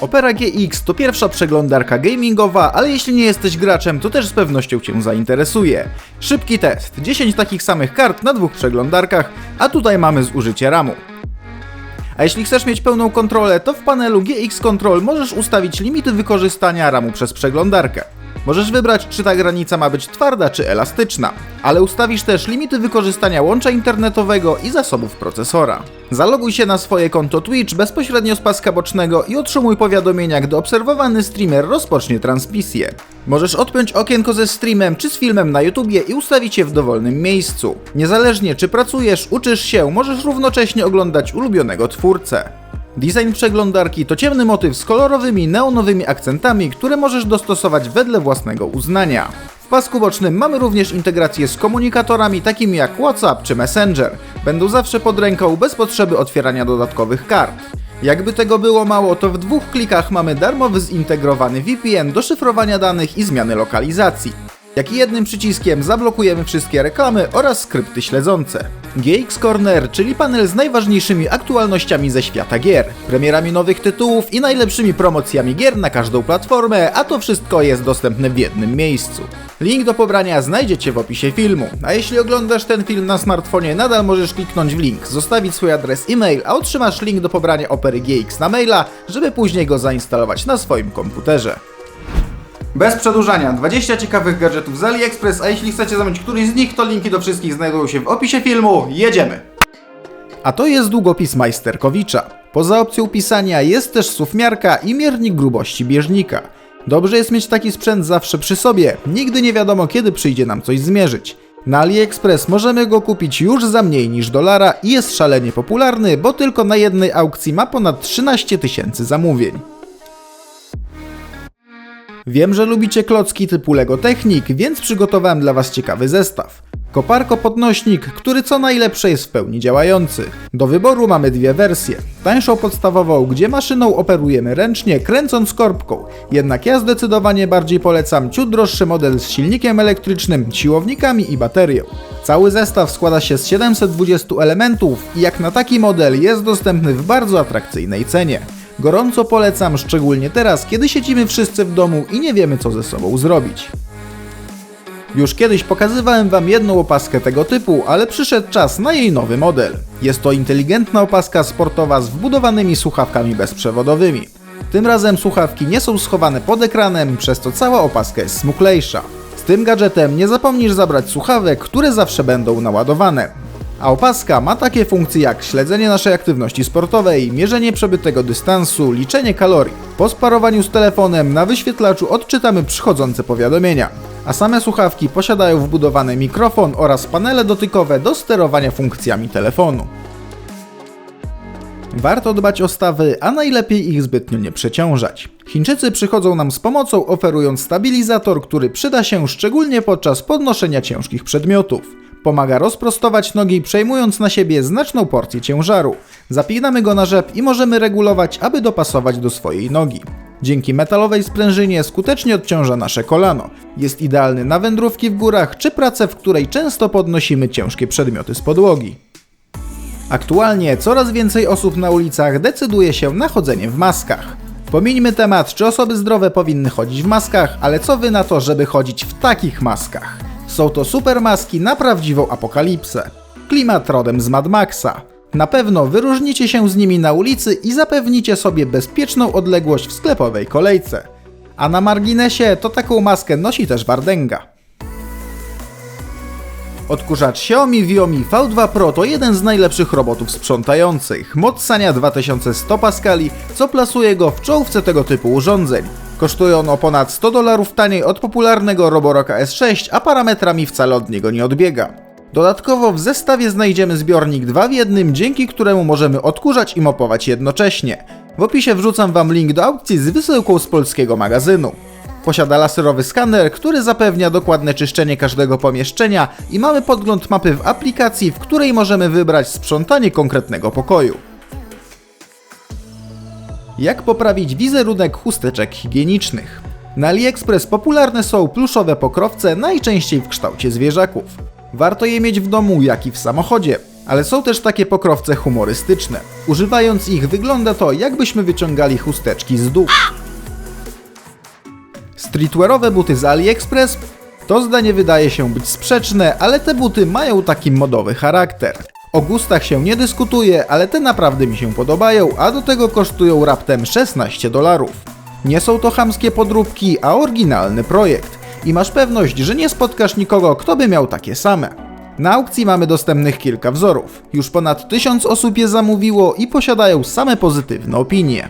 Opera GX to pierwsza przeglądarka gamingowa, ale jeśli nie jesteś graczem, to też z pewnością Cię zainteresuje. Szybki test. 10 takich samych kart na dwóch przeglądarkach, a tutaj mamy zużycie RAMu. A jeśli chcesz mieć pełną kontrolę, to w panelu GX Control możesz ustawić limity wykorzystania RAMu przez przeglądarkę. Możesz wybrać, czy ta granica ma być twarda czy elastyczna, ale ustawisz też limity wykorzystania łącza internetowego i zasobów procesora. Zaloguj się na swoje konto Twitch bezpośrednio z paska bocznego i otrzymuj powiadomienia, gdy obserwowany streamer rozpocznie transmisję. Możesz odpiąć okienko ze streamem czy z filmem na YouTubie i ustawić je w dowolnym miejscu. Niezależnie czy pracujesz, uczysz się, możesz równocześnie oglądać ulubionego twórcę. Design przeglądarki to ciemny motyw z kolorowymi, neonowymi akcentami, które możesz dostosować wedle własnego uznania. W pasku bocznym mamy również integrację z komunikatorami takimi jak WhatsApp czy Messenger. Będą zawsze pod ręką bez potrzeby otwierania dodatkowych kart. Jakby tego było mało, to w dwóch klikach mamy darmowy zintegrowany VPN do szyfrowania danych i zmiany lokalizacji jak i jednym przyciskiem zablokujemy wszystkie reklamy oraz skrypty śledzące. GX Corner, czyli panel z najważniejszymi aktualnościami ze świata gier, premierami nowych tytułów i najlepszymi promocjami gier na każdą platformę, a to wszystko jest dostępne w jednym miejscu. Link do pobrania znajdziecie w opisie filmu, a jeśli oglądasz ten film na smartfonie, nadal możesz kliknąć w link, zostawić swój adres e-mail, a otrzymasz link do pobrania Opery GX na maila, żeby później go zainstalować na swoim komputerze. Bez przedłużania, 20 ciekawych gadżetów z AliExpress, a jeśli chcecie zamówić któryś z nich, to linki do wszystkich znajdują się w opisie filmu. Jedziemy! A to jest długopis Majsterkowicza. Poza opcją pisania jest też sufmiarka i miernik grubości bieżnika. Dobrze jest mieć taki sprzęt zawsze przy sobie, nigdy nie wiadomo kiedy przyjdzie nam coś zmierzyć. Na AliExpress możemy go kupić już za mniej niż dolara i jest szalenie popularny, bo tylko na jednej aukcji ma ponad 13 tysięcy zamówień. Wiem, że lubicie klocki typu Lego Technik, więc przygotowałem dla Was ciekawy zestaw. Koparko podnośnik, który co najlepsze jest w pełni działający. Do wyboru mamy dwie wersje. Tańszą podstawową, gdzie maszyną operujemy ręcznie, kręcąc korbką. Jednak ja zdecydowanie bardziej polecam ciut droższy model z silnikiem elektrycznym, siłownikami i baterią. Cały zestaw składa się z 720 elementów i jak na taki model jest dostępny w bardzo atrakcyjnej cenie. Gorąco polecam, szczególnie teraz, kiedy siedzimy wszyscy w domu i nie wiemy co ze sobą zrobić. Już kiedyś pokazywałem Wam jedną opaskę tego typu, ale przyszedł czas na jej nowy model. Jest to inteligentna opaska sportowa z wbudowanymi słuchawkami bezprzewodowymi. Tym razem słuchawki nie są schowane pod ekranem, przez co cała opaska jest smuklejsza. Z tym gadżetem nie zapomnisz zabrać słuchawek, które zawsze będą naładowane. A opaska ma takie funkcje jak śledzenie naszej aktywności sportowej, mierzenie przebytego dystansu, liczenie kalorii. Po sparowaniu z telefonem na wyświetlaczu odczytamy przychodzące powiadomienia. A same słuchawki posiadają wbudowany mikrofon oraz panele dotykowe do sterowania funkcjami telefonu. Warto dbać o stawy, a najlepiej ich zbytnio nie przeciążać. Chińczycy przychodzą nam z pomocą, oferując stabilizator, który przyda się szczególnie podczas podnoszenia ciężkich przedmiotów. Pomaga rozprostować nogi, przejmując na siebie znaczną porcję ciężaru. Zapinamy go na rzep i możemy regulować, aby dopasować do swojej nogi. Dzięki metalowej sprężynie skutecznie odciąża nasze kolano. Jest idealny na wędrówki w górach czy pracę, w której często podnosimy ciężkie przedmioty z podłogi. Aktualnie coraz więcej osób na ulicach decyduje się na chodzenie w maskach. Pomińmy temat, czy osoby zdrowe powinny chodzić w maskach, ale co wy na to, żeby chodzić w takich maskach? Są to super maski na prawdziwą apokalipsę. Klimat rodem z Mad Maxa. Na pewno wyróżnicie się z nimi na ulicy i zapewnicie sobie bezpieczną odległość w sklepowej kolejce. A na marginesie to taką maskę nosi też Wardęga. Odkurzacz Xiaomi Viomi V2 Pro to jeden z najlepszych robotów sprzątających. Moc sania 2100 paskali, co plasuje go w czołówce tego typu urządzeń. Kosztuje on o ponad 100 dolarów taniej od popularnego Roboroka S6, a parametrami wcale od niego nie odbiega. Dodatkowo w zestawie znajdziemy zbiornik 2 w jednym, dzięki któremu możemy odkurzać i mopować jednocześnie. W opisie wrzucam Wam link do aukcji z wysyłką z polskiego magazynu. Posiada laserowy skaner, który zapewnia dokładne czyszczenie każdego pomieszczenia i mamy podgląd mapy w aplikacji, w której możemy wybrać sprzątanie konkretnego pokoju. Jak poprawić wizerunek chusteczek higienicznych? Na AliExpress popularne są pluszowe pokrowce, najczęściej w kształcie zwierzaków. Warto je mieć w domu, jak i w samochodzie. Ale są też takie pokrowce humorystyczne. Używając ich wygląda to jakbyśmy wyciągali chusteczki z dół. Streetwearowe buty z AliExpress? To zdanie wydaje się być sprzeczne, ale te buty mają taki modowy charakter. O gustach się nie dyskutuje, ale te naprawdę mi się podobają, a do tego kosztują raptem 16 dolarów. Nie są to chamskie podróbki, a oryginalny projekt. I masz pewność, że nie spotkasz nikogo, kto by miał takie same. Na aukcji mamy dostępnych kilka wzorów. Już ponad 1000 osób je zamówiło i posiadają same pozytywne opinie.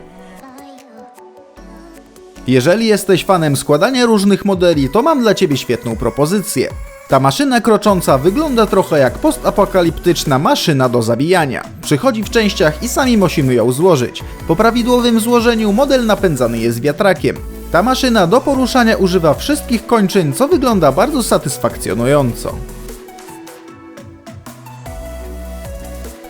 Jeżeli jesteś fanem składania różnych modeli, to mam dla Ciebie świetną propozycję. Ta maszyna krocząca wygląda trochę jak postapokaliptyczna maszyna do zabijania. Przychodzi w częściach i sami musimy ją złożyć. Po prawidłowym złożeniu model napędzany jest wiatrakiem. Ta maszyna do poruszania używa wszystkich kończyn, co wygląda bardzo satysfakcjonująco.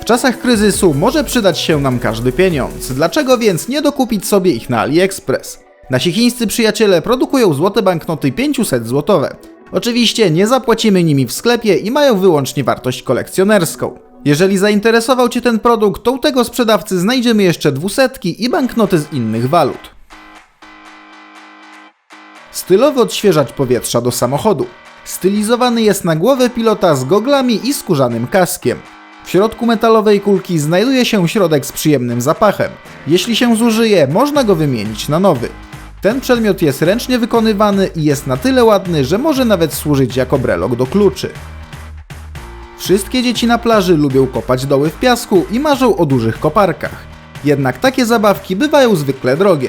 W czasach kryzysu może przydać się nam każdy pieniądz. Dlaczego więc nie dokupić sobie ich na AliExpress? Nasi chińscy przyjaciele produkują złote banknoty 500 złotowe. Oczywiście nie zapłacimy nimi w sklepie i mają wyłącznie wartość kolekcjonerską. Jeżeli zainteresował Cię ten produkt, to u tego sprzedawcy znajdziemy jeszcze dwusetki i banknoty z innych walut. Stylowy odświeżacz powietrza do samochodu. Stylizowany jest na głowę pilota z goglami i skórzanym kaskiem. W środku metalowej kulki znajduje się środek z przyjemnym zapachem. Jeśli się zużyje, można go wymienić na nowy. Ten przedmiot jest ręcznie wykonywany i jest na tyle ładny, że może nawet służyć jako brelok do kluczy. Wszystkie dzieci na plaży lubią kopać doły w piasku i marzą o dużych koparkach. Jednak takie zabawki bywają zwykle drogie.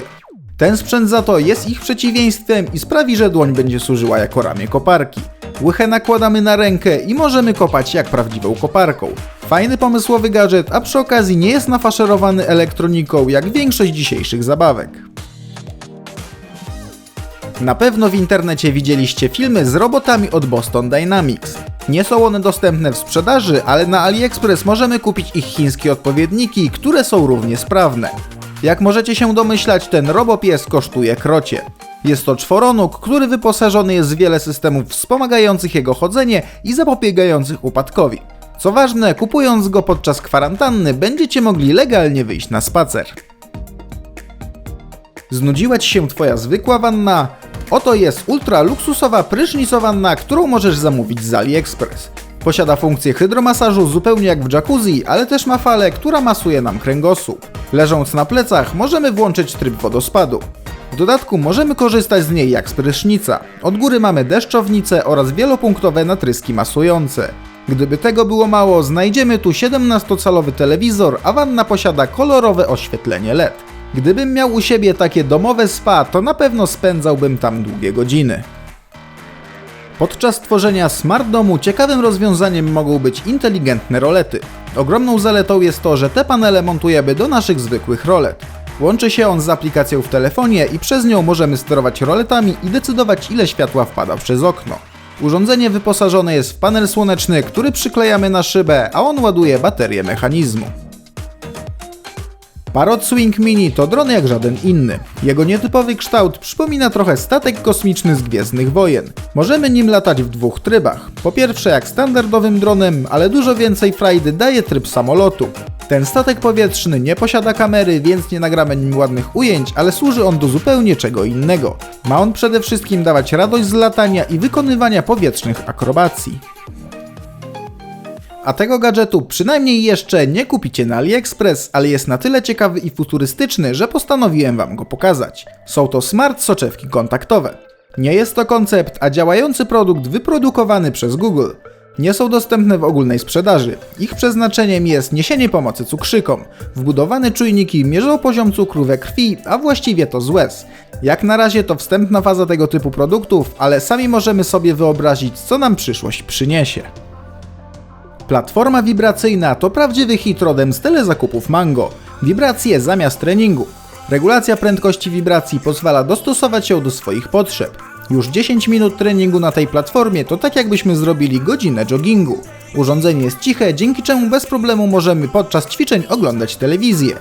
Ten sprzęt za to jest ich przeciwieństwem i sprawi, że dłoń będzie służyła jako ramię koparki. Łychę nakładamy na rękę i możemy kopać jak prawdziwą koparką. Fajny pomysłowy gadżet, a przy okazji nie jest nafaszerowany elektroniką jak większość dzisiejszych zabawek. Na pewno w internecie widzieliście filmy z robotami od Boston Dynamics. Nie są one dostępne w sprzedaży, ale na AliExpress możemy kupić ich chińskie odpowiedniki, które są równie sprawne. Jak możecie się domyślać, ten robopies kosztuje krocie. Jest to czworonóg, który wyposażony jest w wiele systemów wspomagających jego chodzenie i zapobiegających upadkowi. Co ważne, kupując go podczas kwarantanny, będziecie mogli legalnie wyjść na spacer. Znudziła Ci się Twoja zwykła wanna? Oto jest ultra luksusowa prysznicowa wanna, którą możesz zamówić z AliExpress. Posiada funkcję hydromasażu zupełnie jak w jacuzzi, ale też ma falę, która masuje nam kręgosłup. Leżąc na plecach możemy włączyć tryb wodospadu. W dodatku możemy korzystać z niej jak z prysznica. Od góry mamy deszczownice oraz wielopunktowe natryski masujące. Gdyby tego było mało, znajdziemy tu 17-calowy telewizor, a wanna posiada kolorowe oświetlenie LED. Gdybym miał u siebie takie domowe spa, to na pewno spędzałbym tam długie godziny. Podczas tworzenia smart domu ciekawym rozwiązaniem mogą być inteligentne rolety. Ogromną zaletą jest to, że te panele montujemy do naszych zwykłych rolet. Łączy się on z aplikacją w telefonie i przez nią możemy sterować roletami i decydować ile światła wpada przez okno. Urządzenie wyposażone jest w panel słoneczny, który przyklejamy na szybę, a on ładuje baterię mechanizmu. Parrot Swing Mini to dron jak żaden inny. Jego nietypowy kształt przypomina trochę statek kosmiczny z Gwiezdnych Wojen. Możemy nim latać w dwóch trybach. Po pierwsze jak standardowym dronem, ale dużo więcej frajdy daje tryb samolotu. Ten statek powietrzny nie posiada kamery, więc nie nagramy nim ładnych ujęć, ale służy on do zupełnie czego innego. Ma on przede wszystkim dawać radość z latania i wykonywania powietrznych akrobacji. A tego gadżetu przynajmniej jeszcze nie kupicie na AliExpress, ale jest na tyle ciekawy i futurystyczny, że postanowiłem Wam go pokazać. Są to smart soczewki kontaktowe. Nie jest to koncept, a działający produkt wyprodukowany przez Google. Nie są dostępne w ogólnej sprzedaży. Ich przeznaczeniem jest niesienie pomocy cukrzykom. Wbudowane czujniki mierzą poziom cukru we krwi, a właściwie to z łez. Jak na razie to wstępna faza tego typu produktów, ale sami możemy sobie wyobrazić, co nam przyszłość przyniesie. Platforma wibracyjna to prawdziwy hit rodem z telezakupów Mango. Wibracje zamiast treningu. Regulacja prędkości wibracji pozwala dostosować ją do swoich potrzeb. Już 10 minut treningu na tej platformie to tak jakbyśmy zrobili godzinę joggingu. Urządzenie jest ciche, dzięki czemu bez problemu możemy podczas ćwiczeń oglądać telewizję.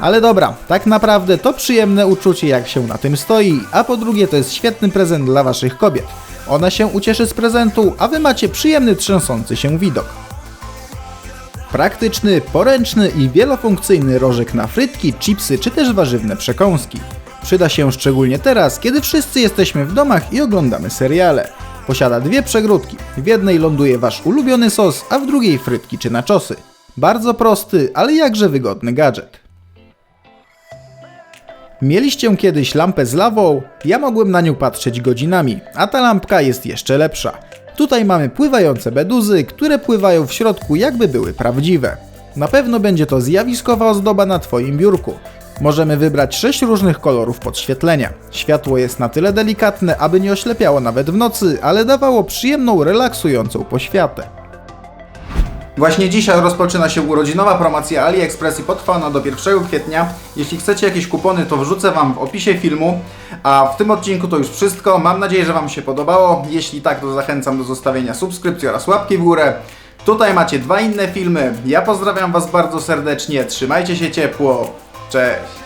Ale dobra, tak naprawdę to przyjemne uczucie jak się na tym stoi, a po drugie to jest świetny prezent dla waszych kobiet. Ona się ucieszy z prezentu, a wy macie przyjemny trzęsący się widok. Praktyczny, poręczny i wielofunkcyjny rożek na frytki, chipsy czy też warzywne przekąski. Przyda się szczególnie teraz, kiedy wszyscy jesteśmy w domach i oglądamy seriale. Posiada dwie przegródki. W jednej ląduje wasz ulubiony sos, a w drugiej frytki czy naczosy. Bardzo prosty, ale jakże wygodny gadżet. Mieliście kiedyś lampę z lawą? Ja mogłem na nią patrzeć godzinami, a ta lampka jest jeszcze lepsza. Tutaj mamy pływające beduzy, które pływają w środku jakby były prawdziwe. Na pewno będzie to zjawiskowa ozdoba na Twoim biurku. Możemy wybrać 6 różnych kolorów podświetlenia. Światło jest na tyle delikatne, aby nie oślepiało nawet w nocy, ale dawało przyjemną, relaksującą poświatę. Właśnie dzisiaj rozpoczyna się urodzinowa promocja AliExpress i potrwa ona do 1 kwietnia. Jeśli chcecie jakieś kupony, to wrzucę Wam w opisie filmu. A w tym odcinku to już wszystko. Mam nadzieję, że Wam się podobało. Jeśli tak, to zachęcam do zostawienia subskrypcji oraz łapki w górę. Tutaj macie dwa inne filmy. Ja pozdrawiam Was bardzo serdecznie. Trzymajcie się ciepło. Cześć!